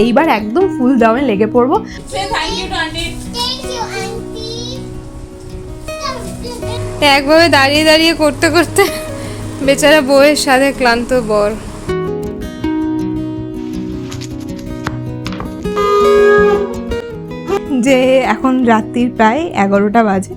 এইবার একদম ফুল দামে লেগে পড়ব। Auntie. একভাবে দাঁড়িয়ে দাঁড়িয়ে করতে করতে বেচারা বউয়ের সাথে ক্লান্ত বর। যে এখন রাত্রির প্রায় এগারোটা বাজে।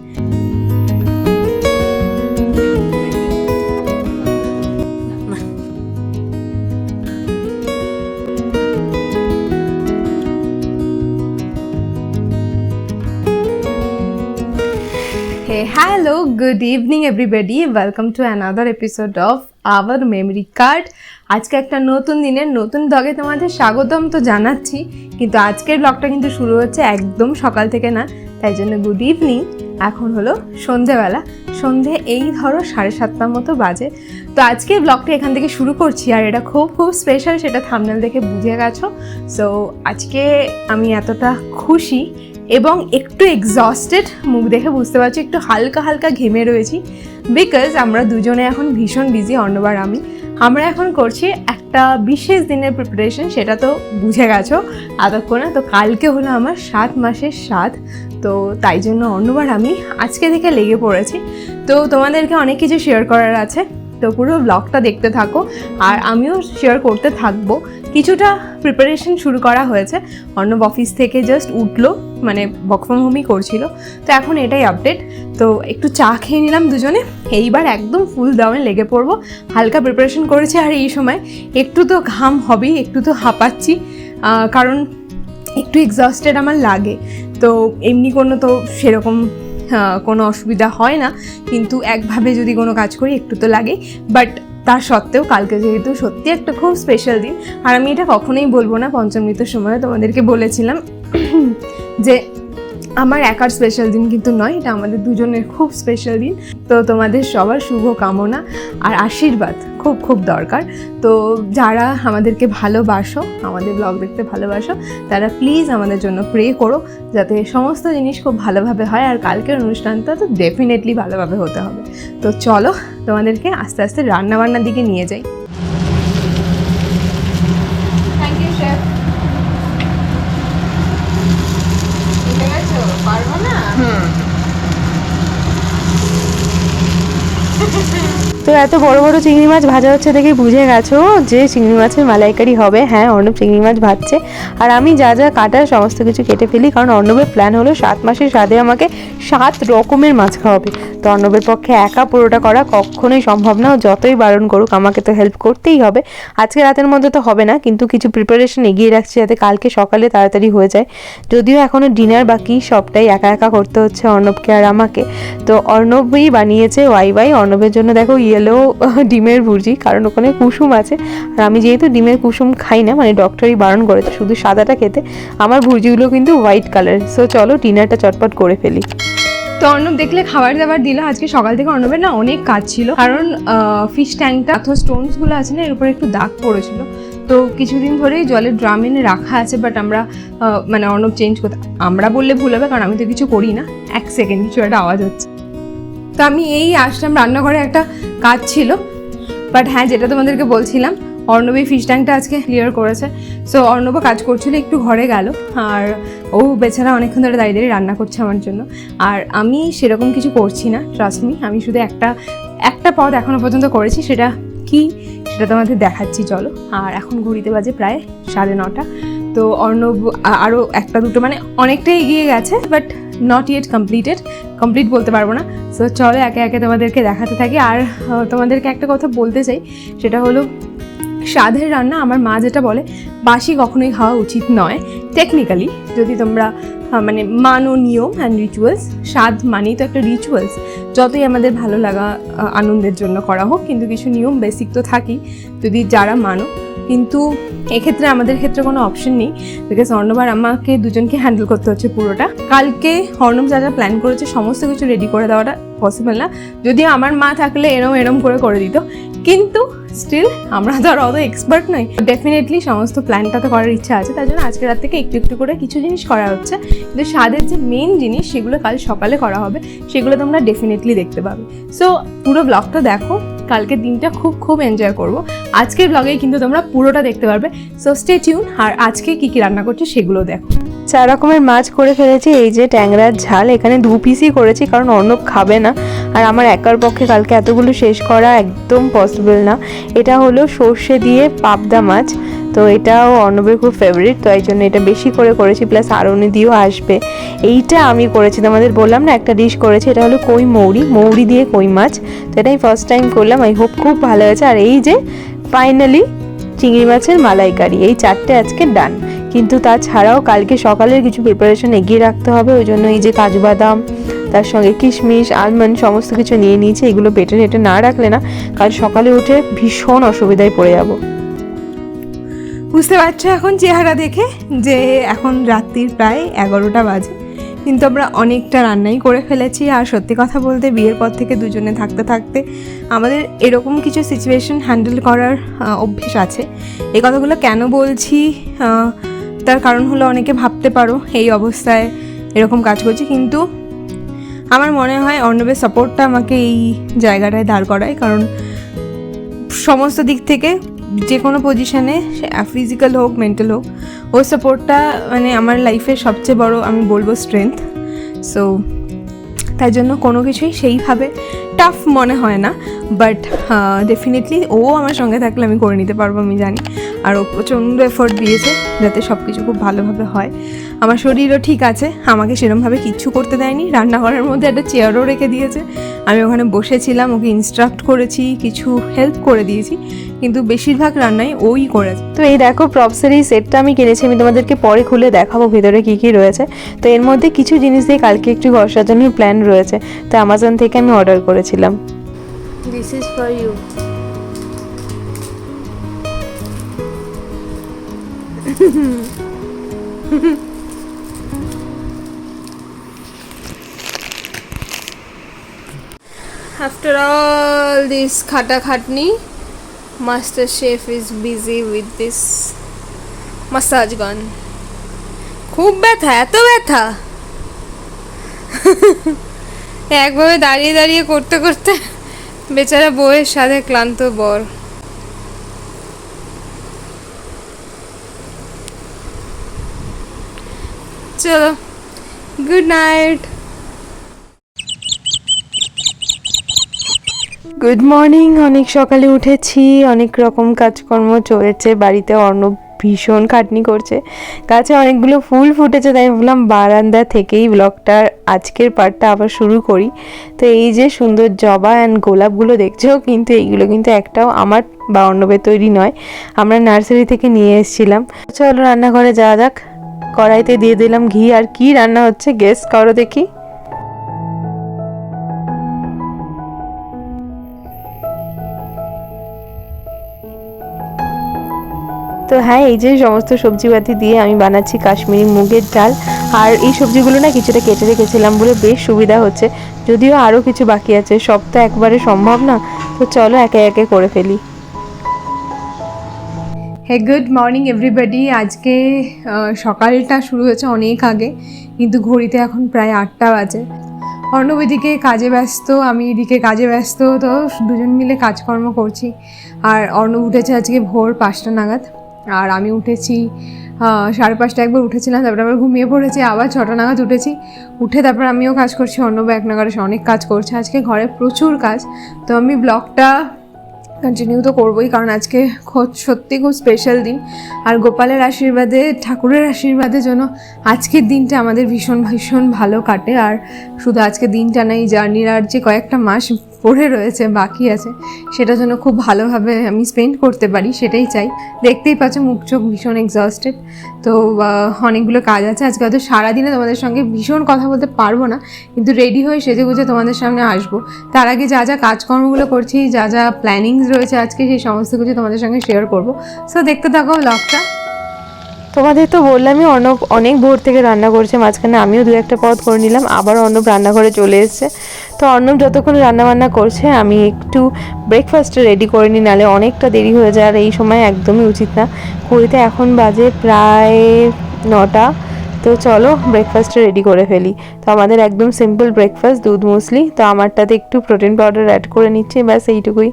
Hello, evening evening, welcome to to episode of our memory card আজকে একটা নতুন দিনের নতুন ব্লগে তোমাদের স্বাগতম তো জানাচ্ছি কিন্তু আজকের ব্লগটা কিন্তু শুরু হচ্ছে একদম সকাল থেকে না তাই জন্য গুড ইভিনিং এখন হলো সন্ধেবেলা সন্ধে এই ধরো সাড়ে সাতটার মতো বাজে। তো আজকে ব্লগটা এখান থেকে শুরু করছি আর এটা খুব খুব স্পেশাল সেটা থামনেল দেখে বুঝে গেছো। সো আজকে আমি এতটা খুশি এবং একটু এক্সস্টেড মুখ দেখে বুঝতে পারছি, একটু হালকা হালকা ঘেমে রয়েছি। বিকজ আমরা দুজনে এখন ভীষণ বিজি অন্যবার আমি। আমরা এখন করছি একটা বিশেষ দিনের প্রিপারেশন সেটা তো বুঝে গেছো এতক্ষণে তো কালকে হলো আমার সাত মাসের সাত। তো তাই জন্য অন্যবার আমি আজকে থেকে লেগে পড়েছি। তো তোমাদেরকে অনেক কিছু শেয়ার করার আছে। তো পুরো ব্লগটা দেখতে থাকো। আর আমিও শেয়ার করতে থাকব। কিছুটা প্রিপারেশন শুরু করা হয়েছে। অর্ণব অফিস থেকে জাস্ট উঠল মানে ওয়ার্ক ফ্রম হোমই করছিল। তো এখন এটাই আপডেট তো একটু চা খেয়ে নিলাম দুজনে। এইবার একদম ফুল দামে লেগে পড়ব। হালকা প্রিপারেশন করেছি আর এই সময় একটু তো ঘাম হবেই, একটু তো হাঁপাচ্ছি। কারণ একটু এক্সস্টেড আমার লাগে। তো এমনি কোনো তো সেরকম কোনো অসুবিধা হয় না। কিন্তু একভাবে যদি কোনো কাজ করি, একটু তো লাগে। বাট তার সত্ত্বেও কালকে যেহেতু সত্যি একটা খুব স্পেশাল দিন, আর আমি এটা কখনোই বলব না পঞ্চমৃতের সময় তোমাদেরকে বলেছিলাম যে আমার একার স্পেশাল দিন কিন্তু নয়, এটা আমাদের দুজনের খুব স্পেশাল দিন। তো তোমাদের সবার শুভ কামনা আর আশীর্বাদ খুব খুব দরকার। তো যারা আমাদেরকে ভালোবাসো, আমাদের ব্লগ দেখতে ভালোবাসো, তারা প্লিজ আমাদের জন্য প্রে করো, যাতে সমস্ত জিনিস খুব ভালোভাবে হয় আর কালকের অনুষ্ঠানটা তো ডেফিনেটলি ভালোভাবে হতে হবে। তো চলো তোমাদেরকে আস্তে আস্তে রান্নাবান্নার দিকে নিয়ে যাই থ্যাংক ইউ শেফ পারব না তো এত বড় বড় চিংড়ি মাছ ভাজা হচ্ছে দেখে বুঝে গেছো যে চিংড়ি মাছের মালাইকারি হবে। হ্যাঁ অর্ণব চিংড়ি মাছ ভাজছে। আর আমি যা যা কাটার সমস্ত কিছু কেটে ফেলি, কারণ অর্ণবের প্ল্যান হলো সাত মাসের স্বাদে আমাকে সাত রকমের মাছ খাওয়াবে। তো অর্ণবের পক্ষে একা পুরোটা করা কখনোই সম্ভব না। যতই বারণ করুক, আমাকে তো হেল্প করতেই হবে। আজকে রাতের মধ্যে তো হবে না, কিন্তু কিছু প্রিপারেশন এগিয়ে রাখছি যাতে কালকে সকালে তাড়াতাড়ি হয়ে যায়। যদিও এখনও ডিনার বাকি, সবটাই একা একা করতে হচ্ছে অর্ণবকে আর আমাকে। তো অর্ণবই বানিয়েছে ওয়াই ওয়াই। অর্ণবের জন্য দেখো ইয়েলো ডিমের ভুর্জি, কারণ ওখানে কুসুম আছে। আর আমি যেহেতু ডিমের কুসুম খাই না মানে ডক্টরই বারণ করেছে শুধু সাদাটা খেতে, আমার ভুর্জিগুলো কিন্তু হোয়াইট কালার সো চলো ডিনারটা চটপট করে ফেলি। তো অর্ণব দেখলে খাবার দাবার দিল। আজকে সকাল থেকে অর্ণবের না অনেক কাজ ছিল। কারণ ফিশ ট্যাঙ্কটা অথবা স্টোনসগুলো আছে না, এর উপরে একটু দাগ পড়েছিল। তো কিছুদিন ধরেই জলের ড্রাম এনে রাখা আছে বাট আমরা মানে অর্ণব চেঞ্জ করতে আমরা বললে ভুল হবে, কারণ আমি তো কিছু করি না। এক সেকেন্ড কিছু একটা আওয়াজ হচ্ছে। তো আমি এই আসলাম, রান্নাঘরে একটা কাজ ছিল। বাট হ্যাঁ যেটা তোমাদেরকে বলছিলাম অর্ণব ফিশ ট্যাঙ্কটা আজকে ক্লিয়ার করেছে। সো অর্ণব কাজ করছিল, একটু ঘরে গেল। আর ও বেচারা অনেকক্ষণ ধরে দাঁড়িয়ে দাঁড়িয়ে রান্না করছে আমার জন্য। আর আমি সেরকম কিছু করছি না ট্রাস্ট মি আমি শুধু একটা একটা পদ এখনও পর্যন্ত করেছি, সেটা কি, সেটা তোমাদের দেখাচ্ছি, চলো। আর এখন ঘড়িতে বাজে প্রায় সাড়ে নটা। তো অর্ণব আরও একটা দুটো মানে অনেকটাই এগিয়ে গেছে but not yet completed complete বলতে পারব না। সো চলো একে একে তোমাদেরকে দেখাতে থাকি। আর তোমাদেরকে একটা কথা বলতে চাই, সেটা হলো স্বাদের রান্না আমার মা যেটা বলে, বাসি কখনোই খাওয়া উচিত নয়। টেকনিক্যালি যদি তোমরা মানে মানো নিয়ম অ্যান্ড রিচুয়ালস স্বাদ মানেই তো একটা রিচুয়ালস যতই আমাদের ভালো লাগা আনন্দের জন্য করা হোক, কিন্তু কিছু নিয়ম বেসিক তো থাকেই। যদি যারা মানো কিন্তু এক্ষেত্রে আমাদের ক্ষেত্রে কোনো অপশন নেই বিকজ অর্ণবার আমাকে দুজনকে হ্যান্ডেল করতে হচ্ছে পুরোটা। কালকে অর্ণব যা যা প্ল্যান করেছে, সমস্ত কিছু রেডি করে দেওয়াটা পসিবল না। যদিও আমার মা থাকলে এরম এরম করে করে দিত। কিন্তু স্টিল আমরা তো আর অত এক্সপার্ট নই। ডেফিনেটলি সমস্ত প্ল্যানটা তো করার ইচ্ছা আছে। তার জন্য আজকে রাত থেকে একটু একটু করে কিছু জিনিস করা হচ্ছে। কিন্তু স্বাদের যে মেন জিনিস সেগুলো কাল সকালে করা হবে। সেগুলো তোমরা ডেফিনেটলি দেখতে পাবে। সো পুরো ব্লগটা দেখো। কালকের দিনটা খুব খুব এনজয় করব। আজকের ব্লগেই কিন্তু তোমরা পুরোটা দেখতে পারবে। সো স্টে টিউন আর আজকে কী কী রান্না করছি সেগুলো দেখো। চার রকমের মাছ করে ফেলেছি। এই যে ট্যাংরার ঝাল, এখানে দু পিসই করেছি, কারণ অর্ণব খাবে না। আর আমার একার পক্ষে কালকে এতগুলো শেষ করা একদম পসিবল না। এটা হলো সর্ষে দিয়ে পাবদা মাছ। তো এটাও অর্ণবের খুব ফেভারিট তো এই জন্য এটা বেশি করে করেছি প্লাস আরনি দিয়েও আসবে। এইটা আমি করেছি, তোমাদের বললাম না, একটা ডিশ করেছি, এটা হলো কই মৌরি। মৌরি দিয়ে কই মাছ। তো এটাই ফার্স্ট টাইম করলাম আই হোপ খুব ভালো হয়েছে। আর এই যে ফাইনালি চিংড়ি মাছের মালাইকারি, এই চারটে আজকে ডান কিন্তু তাছাড়াও কালকে সকালের কিছু প্রিপারেশন এগিয়ে রাখতে হবে, ওই জন্য এই যে কাজু বাদাম, তার সঙ্গে কিশমিশ আলমন্ড সমস্ত কিছু নিয়ে নিয়েছি, এগুলো বেটে টেটে না রাখলে না কাল সকালে উঠে ভীষণ অসুবিধায় পড়ে যাব। বুঝতে পারছ এখন চেহারা দেখে যে এখন রাত্রির প্রায় এগারোটা বাজে, কিন্তু আমরা অনেকটা রান্নাই করে ফেলেছি। আর সত্যি কথা বলতে বিয়ের পর থেকে দুজনে থাকতে থাকতে আমাদের এরকম কিছু সিচুয়েশন হ্যান্ডেল করার অভ্যেস আছে। এই কথাগুলো কেন বলছি? তার কারণ হলো অনেকে ভাবতে পারো, এই অবস্থায় এরকম কাজ করছি, কিন্তু আমার মনে হয় অর্ণবের সাপোর্টটা আমাকে এই জায়গাটায় দাঁড় করায়, কারণ সমস্ত দিক থেকে যে কোনো পজিশানে ফিজিক্যাল হোক মেন্টাল হোক ওই সাপোর্টটা মানে আমার লাইফের সবচেয়ে বড়, আমি বলব স্ট্রেংথ সো তাই জন্য কোনো কিছুই সেইভাবে টাফ মনে হয় না। বাট ডেফিনেটলি ও আমার সঙ্গে থাকলে আমি করে নিতে পারব, আমি জানি। আর ও প্রচণ্ড এফোর্ট দিয়েছে যাতে সব কিছু খুব ভালোভাবে হয়। আমার শরীরও ঠিক আছে, আমাকে সেরমভাবে কিচ্ছু করতে দেয়নি। রান্নাঘরের মধ্যে একটা চেয়ারও রেখে দিয়েছে। আমি ওখানে বসেছিলাম, ওকে ইনস্ট্রাক্ট করেছি, কিছু হেল্প করে দিয়েছি। কিন্তু বেশিরভাগ রান্নাই ওই করেছে তো এই দেখো প্রপসের এই সেটটা আমি কিনেছি, আমি তোমাদেরকে পরে খুলে দেখাবো ভেতরে কি কী রয়েছে। তো এর মধ্যে কিছু জিনিস দিয়ে কালকে একটু ঘর সাজানোর প্ল্যান রয়েছে। তো অ্যামাজন থেকে আমি অর্ডার করেছিলাম। This is for you After all this khata khatni, Master Chef is busy with this massage gun. খুব ব্যথা এত ব্যথা একভাবে দাঁড়িয়ে দাঁড়িয়ে করতে করতে বেচারা বউয়ের সাথে ক্লান্ত বর। চলো গুড নাইট গুড মর্নিং অনেক সকালে উঠেছি, অনেক রকম কাজকর্ম চলেছে, বাড়িতে অর্ণব ভীষণ খাটনি করছে। গাছে অনেকগুলো ফুল ফুটেছে, তাই ভাবলাম বারান্দা থেকেই ব্লগটার আজকের পার্টটা আবার শুরু করি। তো এই যে সুন্দর জবা অ্যান্ড গোলাপগুলো দেখছ, কিন্তু এইগুলো কিন্তু একটাও আমার বা অর্ণবের তৈরি নয়। আমরা নার্সারি থেকে নিয়ে এসেছিলাম। চলো রান্নাঘরে যাওয়া যাক। কড়াইতে দিয়ে দিলাম ঘি, আর কি রান্না হচ্ছে গেস করো দেখি? তো হ্যাঁ এই যে সমস্ত সবজিপাতি দিয়ে আমি বানাচ্ছি কাশ্মীরি মুগের ডাল। আর এই সবজিগুলো না কিছুটা কেটে রেখেছিলাম বলে বেশ সুবিধা হচ্ছে। যদিও আরও কিছু বাকি আছে, সব তো একবারে সম্ভব না। তো চলো একে একে করে ফেলি। হে গুড মর্নিং এভরিবডি আজকে সকালটা শুরু হয়েছে অনেক আগে, কিন্তু ঘড়িতে এখন প্রায় আটটা বাজে। অর্ণব এদিকে কাজে ব্যস্ত, আমি এদিকে কাজে ব্যস্ত, তো দুজন মিলে কাজকর্ম করছি। আর অর্ণব উঠেছে আজকে ভোর পাঁচটা নাগাদ। আর আমি উঠেছি সাড়ে পাঁচটা একবার উঠেছিলাম, তারপরে আবার ঘুমিয়ে পড়েছি, আবার ছটা নাগাদ উঠেছি। উঠে তারপর আমিও কাজ করছি অর্ণব এক নাগাদ এসে অনেক কাজ করছে। আজকে ঘরে প্রচুর কাজ, তো আমি ব্লগটা কন্টিনিউ তো করবোই, কারণ আজকে খো- সত্যি খুব স্পেশাল দিন। আর গোপালের আশীর্বাদে, ঠাকুরের আশীর্বাদে যেন আজকের দিনটা আমাদের ভীষণ ভীষণ ভালো কাটে। আর শুধু আজকের দিনটা না, এই জার্নির আর যে কয়েকটা মাস পড়ে রয়েছে, বাকি আছে সেটা যেন খুব ভালোভাবে আমি স্পেন্ড করতে পারি, সেটাই চাই। দেখতেই পাচ্ছ মুখ চোখ ভীষণ এক্সস্টেড তো অনেকগুলো কাজ আছে। আজকে হয়তো সারাদিনে তোমাদের সঙ্গে ভীষণ কথা বলতে পারব না, কিন্তু রেডি হয়ে সেজে গুজে তোমাদের সামনে আসব। তার আগে যা যা কাজকর্মগুলো করছি, যা যা প্ল্যানিংস রয়েছে আজকে, সেই সমস্ত কিছু তোমাদের সঙ্গে শেয়ার করব। সো দেখতে থাকো ব্লগটা তোমাদের তো বললামই অর্ণব অনেক ভোর থেকে রান্না করছে, মাঝখানে আমিও দু একটা পদ করে নিলাম, আবার অর্ণব রান্নাঘরে চলে এসেছে। তো অর্ণব যতক্ষণ রান্নাবান্না করছে, আমি একটু ব্রেকফাস্টটা রেডি করে নিই নাহলে অনেকটা দেরি হয়ে যায়, আর এই সময় একদমই উচিত না। ঘড়িতে এখন বাজে প্রায় নটা, তো চলো ব্রেকফাস্টটা রেডি করে ফেলি। তো আমাদের একদম সিম্পল ব্রেকফাস্ট দুধ মুসলি, তো আমারটাতে একটু প্রোটিন পাউডার অ্যাড করে নিচ্ছি, ব্যাস এইটুকুই।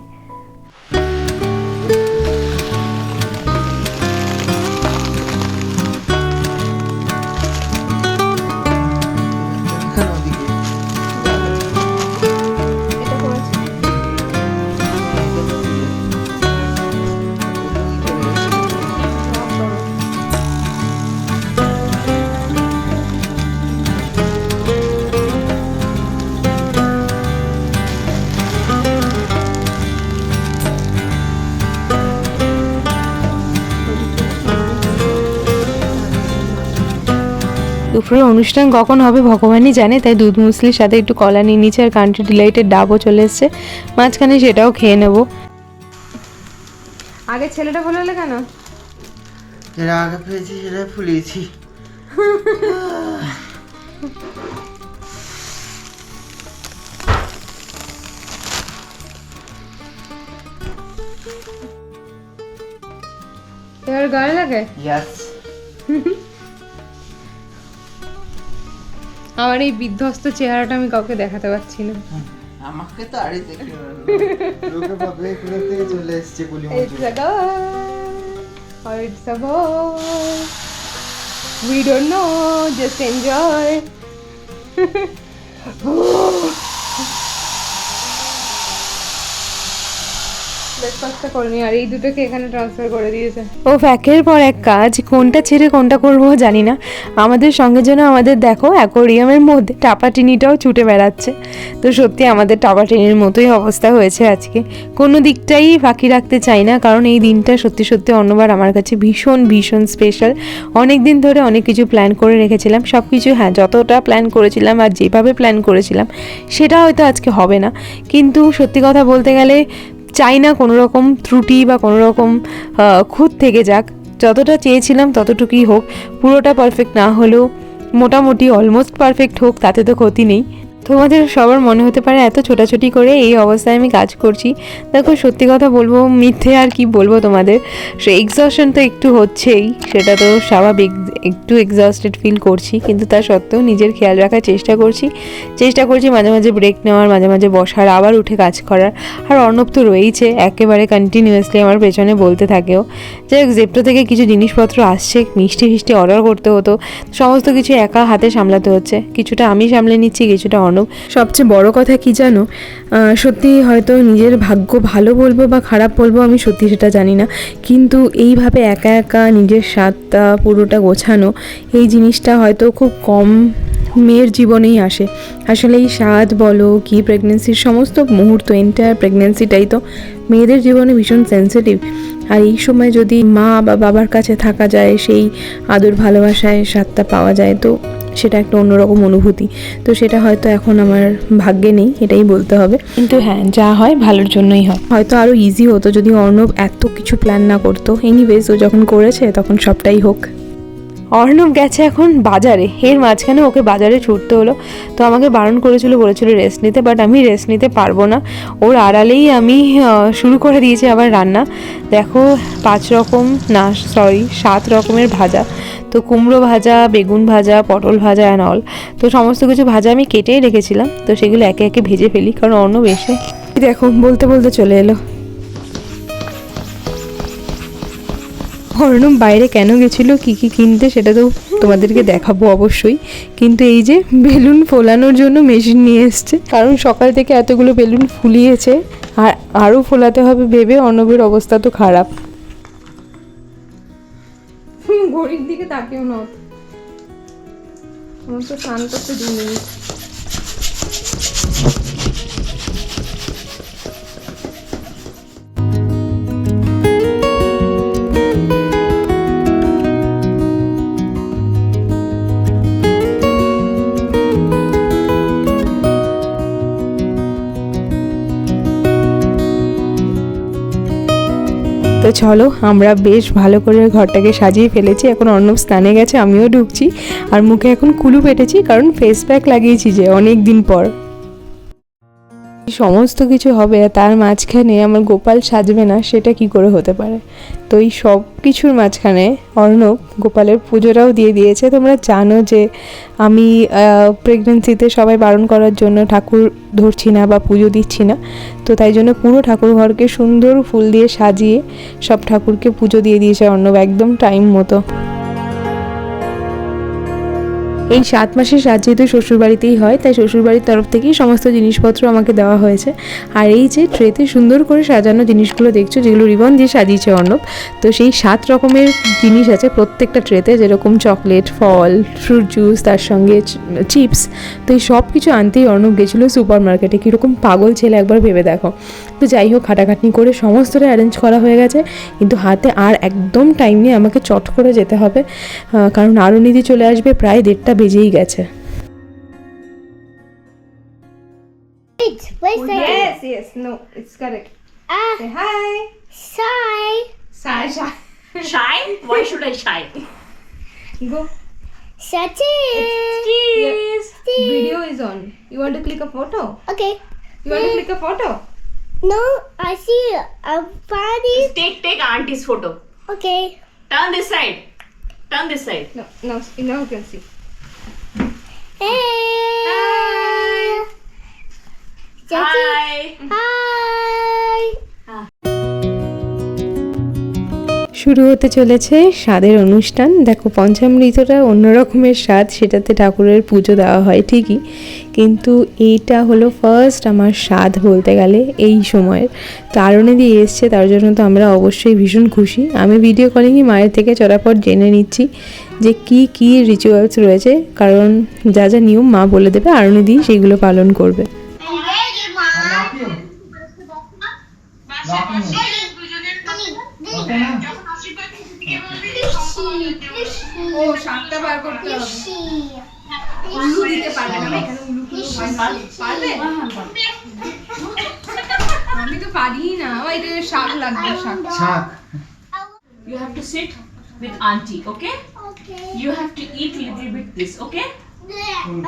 দুপুরে অনুষ্ঠান কখন হবে ভগবানই জানে তাই দুধ মুসলির সাথে একটু কলা নিয়ে নিচ্ছে আর কান্ট্রি ডিলাইটের ডাবও চলে এসছে। মাঝখানে সেটাও খেয়ে নেব। আগে ছেলেটা বলে হলে কেন? যেটা আগে সেটা ফুলিয়েছি। এবার গায়ে লাগে? ইয়াস আমার এই বিধ্বস্ত চেহারাটা আমি কাউকে দেখাতে পারছি না। আমাকে তো আরে দেখে লোকে ভাববে কোথা থেকে চলে এসেছে গুলি or it's a boy. We don't know, just ব্রেকফাস্টটা করে আর এই দুটোকে এখানে ট্রান্সফার করে দিয়েছে। ও একের পর এক কাজ, কোনটা ছেড়ে কোনটা করব জানি না। আমাদের সঙ্গে যেন আমাদের, দেখো, অ্যাকোরিয়ামের মধ্যে টাপাটিনিটাও ছুটে বেড়াচ্ছে। তো সত্যি আমাদের টাপাটিনির মতোই অবস্থা হয়েছে আজকে। কোনো দিকটাই ফাঁকি রাখতে চাই না, কারণ এই দিনটা সত্যি সত্যি অন্যবার আমার কাছে ভীষণ ভীষণ স্পেশাল অনেক দিন ধরে অনেক কিছু প্ল্যান করে রেখেছিলাম সব কিছু হ্যাঁ যতটা প্ল্যান করেছিলাম আর যেভাবে প্ল্যান করেছিলাম, সেটা হয়তো আজকে হবে না। কিন্তু সত্যি কথা বলতে গেলে চাই না কোনো রকম ত্রুটি বা কোনো রকম খুঁত থেকে যাক। যতটা চেয়েছিলাম ততটুকুই হোক। পুরোটা পারফেক্ট না হলেও মোটামুটি অলমোস্ট পারফেক্ট হোক, তাতে তো ক্ষতি নেই। তোমাদের সবার মনে হতে পারে এত ছোটাছুটি করে এই অবস্থায় আমি কাজ করছি। দেখো, সত্যি কথা বলব, মিথ্যে আর কি বলব তোমাদের? সে এক্সস্টন তো একটু হচ্ছেই, সেটা তো স্বাভাবিক, একটু এক্সস্টেড ফিল করছি, কিন্তু তা সত্ত্বেও নিজের খেয়াল রাখার চেষ্টা করছি। চেষ্টা করছি মাঝে মাঝে ব্রেক নেওয়ার, মাঝে মাঝে বসার, আবার উঠে কাজ করার। আর অর্ণব তো রয়েইছে, একেবারে কন্টিনিউয়াসলি আমার পেছনে বলতে থাকেও। যাই হোক জেপ্টো থেকে কিছু জিনিসপত্র আসছে, মিষ্টি ফিষ্টি অর্ডার করতে হতো। সমস্ত কিছু একা হাতে সামলাতে হচ্ছে। কিছুটা আমি সামলে নিচ্ছি, কিছুটা অর্ণব সবচেয়ে বড় কথা কি জানো? সত্যি হয়তো নিজের ভাগ্য ভালো বলব বা খারাপ বলব, আমি সত্যি সেটা জানি না। কিন্তু এইভাবে একা একা নিজের স্বাদটা পুরোটা গোছানো, এই জিনিসটা হয়তো খুব কম মেয়ের জীবনেই আসে। আসলে এই স্বাদ বলো কি প্রেগনেন্সির সমস্ত মুহূর্ত এন্টায়ার প্রেগনেন্সিটাই তো মেয়েদের জীবনে ভীষণ সেন্সিটিভ আর এই সময় যদি মা বা বাবার কাছে থাকা যায়, সেই আদর ভালোবাসায় স্বাদটা পাওয়া যায়, তো সেটা একটা অন্যরকম অনুভূতি। তো সেটা হয়তো এখন আমার ভাগ্যে নেই এটাই বলতে হবে। কিন্তু হ্যাঁ যা হয় ভালোর জন্যই হয়। হয়তো আরও ইজি হতো যদি অর্ণব এত কিছু প্ল্যান না করতো। এনিওয়েজ ও যখন করেছে তখন সবটাই হোক। অর্ণব গেছে এখন বাজারে। এর মাঝখানে ওকে বাজারে ছুটতে হলো। তো আমাকে বারণ করেছিল, বলেছিল রেস্ট নিতে বাট আমি রেস্ট নিতে পারব না। ওর আড়ালেই আমি শুরু করে দিয়েছি আবার রান্না। দেখো, পাঁচ রকম, না সরি সাত রকমের ভাজা। তো কুমড়ো ভাজা, বেগুন ভাজা, পটল ভাজা অ্যান্ড অল তো সমস্ত কিছু ভাজা আমি কেটেই রেখেছিলাম। তো সেগুলো একে একে ভেজে ফেলি, কারণ অর্ণব এসে দেখো, বলতে বলতে চলে এলো। অর্ণব বাইরে কেন গেছিল, কি কি কিনতে সেটা তো তোমাদেরকে দেখাবো অবশ্যই। কিন্তু এই যে বেলুন ফোলানোর জন্য মেশিন নিয়ে এসছে, কারণ সকাল থেকে এতগুলো বেলুন ফুলিয়েছে, আর আরও ফোলাতে হবে ভেবে অর্ণবের অবস্থা তো খারাপ। ঘড়ির দিকে তাকিও না আমার তো স্নান করতে তো চলো, আমরা বেশ ভালো করে ঘরটাকে সাজিয়ে ফেলেছি। এখন অন্য স্থানে গেছে, আমিও ঢুকছি। আর মুখে এখন কুলু পেটেছি, কারণ ফেস প্যাক লাগিয়েছি যে অনেক দিন পর। সমস্ত কিছু হবে তার মাঝখানে আমার গোপাল সাজবে না, সেটা কি করে হতে পারে? তো এই সব কিছুর মাঝখানে অর্ণব গোপালের পুজোটাও দিয়ে দিয়েছে। তোমরা জানো যে আমি প্রেগনেন্সিতে সবাই বারণ করার জন্য ঠাকুর ধরছি না বা পুজো দিচ্ছি না। তো তাই জন্য পুরো ঠাকুর ঘরকে সুন্দর ফুল দিয়ে সাজিয়ে সব ঠাকুরকে পুজো দিয়ে দিয়েছে অর্ণব, একদম টাইম মতো। এই সাত মাসের সাজ যেহেতু শ্বশুরবাড়িতেই হয়, তাই শ্বশুরবাড়ির তরফ থেকেই সমস্ত জিনিসপত্র আমাকে দেওয়া হয়েছে। আর এই যে ট্রেতে সুন্দর করে সাজানো জিনিসগুলো দেখছ, যেগুলো রিবন দিয়ে সাজিয়েছে অর্ণব, তো সেই সাত রকমের জিনিস আছে প্রত্যেকটা ট্রেতে, যেরকম চকলেট, ফল ফ্রুট জুস তার সঙ্গে চিপস, তো এই সব কিছু আনতেই অর্ণব গেছিল সুপার মার্কেটে কীরকম পাগল ছেলে একবার ভেবে দেখো। তো যাই হোক, খাটাখাটনি করে সমস্তটা অ্যারেঞ্জ করা হয়ে গেছে, কিন্তু হাতে আর একদম টাইম নিয়ে আমাকে চট করে যেতে হবে কারণ আরও নিধি চলে আসবে প্রায় দেড়টা বেজেই গেছে Wait, wait a second. Yes, yes, no, it's correct. Ah, Say hi. shy. Shy, shy. Shy? Why should I shy? Go. Shut it. Cheese. Video is on. You want to click a photo? Okay. You want to click a photo? No, I see a party. Take take auntie's photo. Okay. Turn this side. Turn this side. No, no, now you can see. Hey. Hi. Hi. Hi. Ah. শুরু হতে চলেছে স্বাদের অনুষ্ঠান। দেখো পঞ্চামৃতটা অন্য রকমের স্বাদ সেটাতে ঠাকুরের পুজো দেওয়া হয় ঠিকই। কিন্তু এইটা হলো ফার্স্ট আমার স্বাদ বলতে গেলে এই সময়ের। তো আরণে দিয়ে এসছে তার জন্য তো আমরা অবশ্যই ভীষণ খুশি। আমি ভিডিও কলিংই মায়ের থেকে চড়াপট জেনে নিচ্ছি যে কি কি রিচুয়ালস রয়েছে। কারণ যা যা নিয়ম মা বলে দেবে আরণে দিয়ে সেইগুলো পালন করবে. Okay ও সাতটা বার করতে হবে উলু দিতে পারবে না এখানে উলু ফুলু হয় না। পারবে আমি তো পারি না ও এটা শাক লাগবে শাক শাক You have to sit with auntie, okay? Okay. You have to eat little bit this, okay?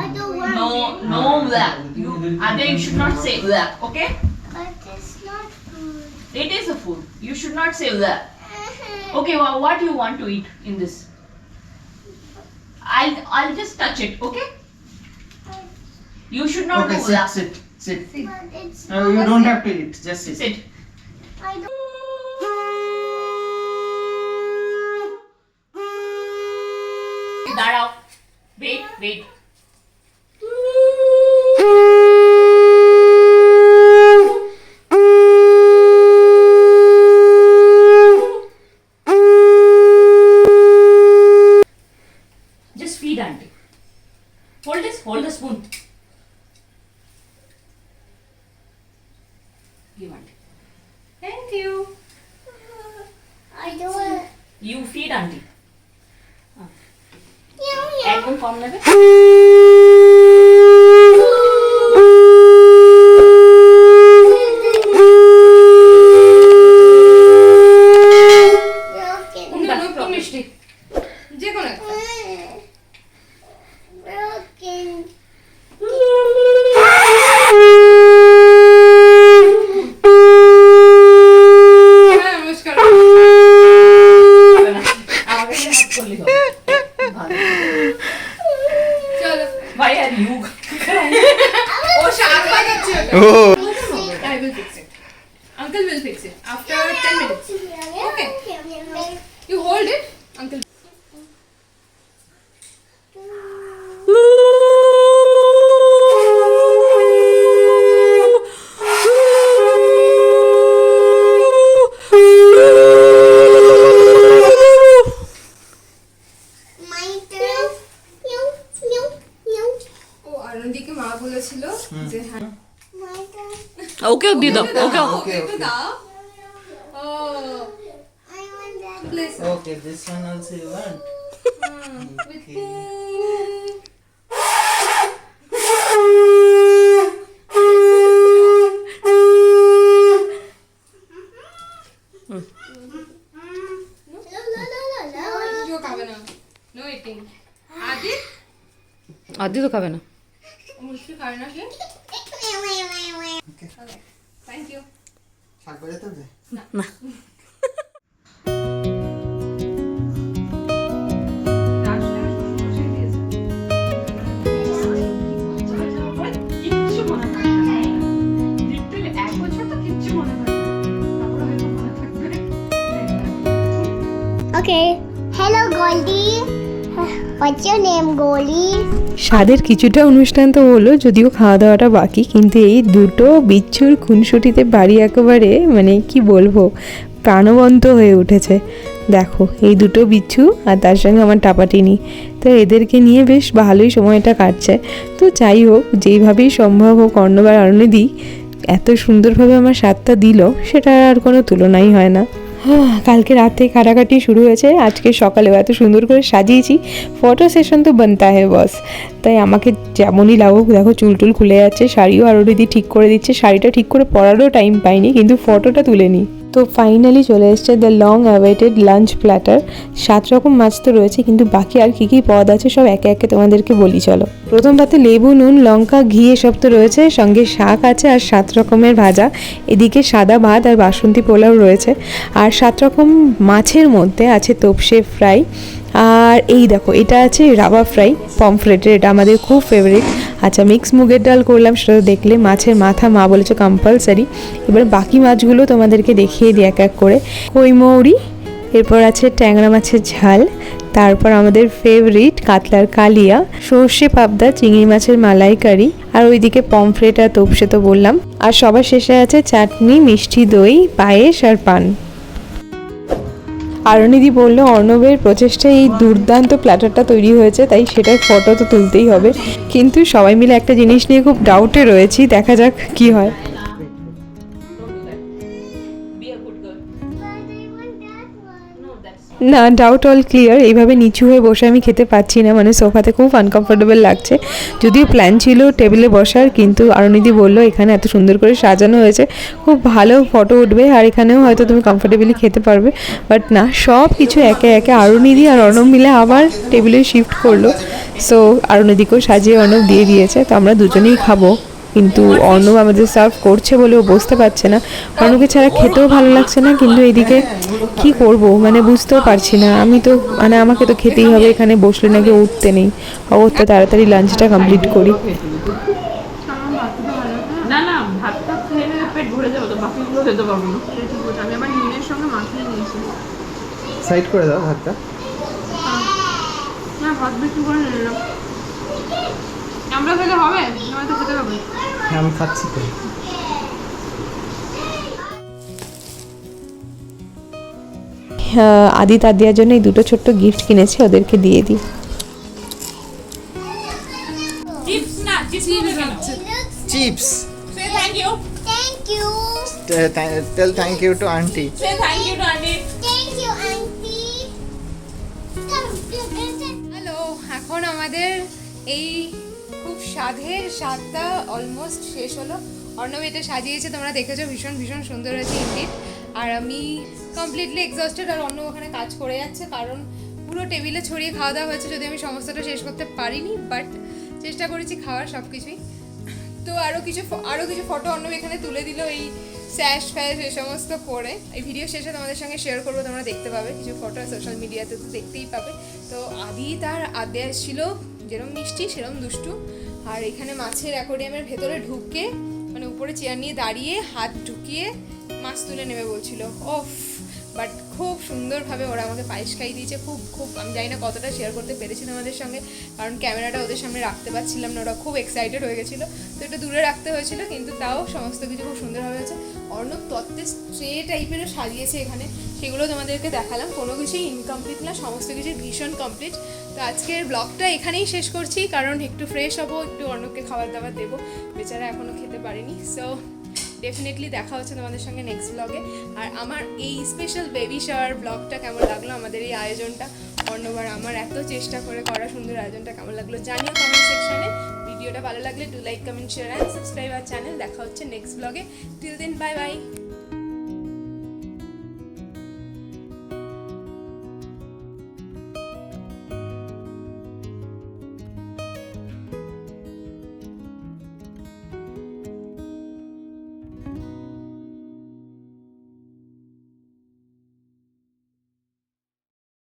I don't want No, no black. You, Ade, you should not say black, okay? But it's not food. It is a food. You should not say black. Okay, well, what do you want to eat in this? I'll I'll just touch it, okay? You should not Okay, do sit, black. sit, sit. But it's No, you don't have to eat, just sit. Sit. I don't. দাঁড়াও wait wait নেবে Broken. কোনটা একটু মিষ্টি যে কোনো একটা Broken. হ্যাঁ নমস্কার আমাকে হাত করলে হবে চলো Are you ও শাক বাজাচ্ছে Oh. I will fix it. Uncle will fix it after 10 minutes. Okay. You hold it, Uncle. My turn. Meow, meow, meow. ও আনন্দিকে মা বলেছিল যে হ্যাঁ My turn. ওকেও দিয়ে দাও ওকে Okay, একটু okay. দাও ও I want that. Please Okay, this one also you want? আদি তো খাবে না। স্বাদের কিছুটা অনুষ্ঠান তো হলো, যদিও খাওয়া দাওয়াটা বাকি, কিন্তু এই দুটো বিচ্ছুর খুনসুটিতে বাড়ি একেবারে মানে কি বলব, প্রাণবন্ত হয়ে উঠেছে। দেখো, এই দুটো বিচ্ছু আর তার সঙ্গে আমার টাপাটিনি। তো এদেরকে নিয়ে বেশ ভালোই সময়টা কাটছে। তো যাই হোক, যেইভাবেই সম্ভব হোক অন্যবার অরণ্যদি এত সুন্দরভাবে আমার স্বাদটা দিল সেটা আর কোনো তুলনাই হয় না। হ্যাঁ কালকে রাতে কাটাকাটি শুরু হয়েছে। আজকে সকালেও এত সুন্দর করে সাজিয়েছি। ফটো সেশন তো বানতা হে বস তাই আমাকে যেমনই লাগুক, দেখো চুল টুল খুলে যাচ্ছে, শাড়িও আরও দিদি ঠিক করে দিচ্ছে। শাড়িটা ঠিক করে পরারও টাইম পাইনি, কিন্তু ফটোটা তুলে নিই তো ফাইনালি চলে এসছে the long awaited lunch platter সাত রকম মাছ তো রয়েছে, কিন্তু বাকি আর কী কী পদ আছে সব একে একে তোমাদেরকে বলি, চলো। প্রথম পাতে লেবু, নুন, লঙ্কা, ঘি এসব তো রয়েছে, সঙ্গে শাক আছে আর সাত রকমের ভাজা। এদিকে সাদা ভাত আর বাসন্তী পোলাও রয়েছে। আর সাত রকম মাছের মধ্যে আছে তোপসে ফ্রাই। আর এই দেখো, এটা আছে রাবা ফ্রাই পমফ্রেটের এটা আমাদের খুব ফেভারিট আচ্ছা মিক্স মুগের ডাল করলাম, সেটা দেখলে মাছের মাথা, মা বলেছে কম্পালসারি এবার বাকি মাছগুলো তোমাদেরকে দেখিয়ে দিই এক এক করে। কই মৌরি, এরপর আছে ট্যাংরা মাছের ঝাল, তারপর আমাদের ফেভারিট কাতলার কালিয়া, সর্ষে পাবদা, চিংড়ি মাছের মালাইকারি, আর ওইদিকে পমফ্রেট আর তোপসে তো বললাম। আর সবার শেষে আছে চাটনি, মিষ্টি দই, পায়েস আর পান। আরণিদি বলল, অর্ণবের প্রচেষ্টায় এই দুর্দান্ত প্ল্যাটারটা তৈরি হয়েছে, তাই সেটার ফটো তো তুলতেই হবে। কিন্তু সবাই মিলে একটা জিনিস নিয়ে খুব ডাউটে রয়েছি, দেখা যাক কি হয়। না ডাউট অল ক্লিয়ার এইভাবে নিচু হয়ে বসে আমি খেতে পাচ্ছি না। মানে সোফাতে খুব আনকমফোর্টেবল লাগছে। যদিও প্ল্যান ছিল টেবিলে বসার, কিন্তু আরণিদি বলল, এখানে এত সুন্দর করে সাজানো হয়েছে। খুব ভালো ফটো উঠবে আর এখানেও হয়তো তুমি কমফোর্টেবলি খেতে পারবে। বাট না সব কিছু একে একে আরণিদি আর অর্ণব মিলে আবার টেবিলে শিফট করল। সো আরণিদিকেও সাজিয়ে অর্ণব দিয়ে দিয়েছে। তো আমরা দুজনেই খাব। কিন্তু অর্ণব আমাদের সার্ভ করছে বলেও বুঝতে পারছে না। অর্ণবকে ছাড়া খেতেও ভালো লাগছে না কিন্তু এদিকে কি করব? মানে বুঝতেও পারছি না। আমি তো মানে আমাকে তো খেতেই হবে এখানে বসলে নাকি উঠতে নেই। অগত্যা তাড়াতাড়ি লাঞ্চটা কমপ্লিট করি। না না ভাতটা খেয়ে নিলে পেট ভরে যাবে তো বাকিগুলো খেতে পারব না। আমি আবার নুনের সঙ্গে মাখিয়ে নিয়েছি। সাইড করে দাও ভাতটা। না ভাত বেশি করে নিলাম। আমরা খেলে হবে? আমাদের খেতে হবে। হ্যাঁ আমি খাচ্ছি তো। আদি তার দেওয়ার জন্য এই দুটো ছোট্ট গিফট কিনেছি ওদেরকে দিয়ে দিই। চিপস না chips chips thank you tell thank you to auntie thank you to auntie Thank you, Auntie. Hello এখন আমাদের এই স্বাদের স্বাদটা অলমোস্ট শেষ হলো। অর্ণব, এটা সাজিয়েছে, তোমরা দেখেছ, ভীষণ ভীষণ সুন্দর হয়েছে ইন্ডিট আর আমি কমপ্লিটলি এক্সস্টেড আর অন্য ওখানে কাজ করে যাচ্ছে, কারণ পুরো টেবিলে ছড়িয়ে খাওয়া দাওয়া হয়েছে যদি আমি সমস্তটা শেষ করতে পারিনি বাট চেষ্টা করেছি খাওয়ার সব কিছুই তো আরও কিছু আরও কিছু ফটো অন্য এখানে তুলে দিল, এই স্যাশ ফ্যাশ এ সমস্ত করে। এই ভিডিও শেষে তোমাদের সঙ্গে শেয়ার করব, তোমরা দেখতে পাবে। কিছু ফটো সোশ্যাল মিডিয়াতে তো দেখতেই পাবে। তো আদি তার আদে ছিল যেরকম মিষ্টি সেরকম দুষ্টু। আর এখানে মাছের অ্যাকোরিয়ামের ভেতরে ঢুকে মানে উপরে চেয়ার নিয়ে দাঁড়িয়ে হাত ঢুকিয়ে মাছ তুলে নেবে বলছিল। ওফ বাট খুব সুন্দরভাবে ওরা আমাকে পায়েস খাইয়ে দিয়েছে। খুব খুব, আমি জানি না কতটা শেয়ার করতে পেরেছি তোমাদের সঙ্গে, কারণ ক্যামেরাটা ওদের সামনে রাখতে পারছিলাম না। ওরা খুব এক্সাইটেড হয়ে গেছিল। তো একটু দূরে রাখতে হয়েছিল, কিন্তু তাও সমস্ত কিছু খুব সুন্দরভাবে হয়েছে। অর্ণব তত্ত্বের স্ট্রে টাইপেরও সাজিয়েছে এখানে। সেগুলো তোমাদেরকে দেখালাম। কোনো কিছুই ইনকমপ্লিট না, সমস্ত কিছু ভীষণ কমপ্লিট তো আজকের ব্লগটা এখানেই শেষ করছি, কারণ একটু ফ্রেশ হব, একটু অর্ণবকে খাবার দাবার দেবো। বেচারা এখনও খেতে পারিনি। সো ডেফিনেটলি দেখা হচ্ছে তোমাদের সঙ্গে নেক্সট ব্লগে আর আমার এই স্পেশাল বেবি শাওয়ার ব্লগটা কেমন লাগল, আমাদের এই আয়োজনটা? অন্যবার আমার এত চেষ্টা করে করা সুন্দর আয়োজনটা কেমন লাগল জানিও কমেন্ট সেকশনে ভিডিওটা ভালো লাগলে do like comment share and subscribe R channel দেখা হচ্ছে নেক্সট ব্লগে টিল দিন বাই বাই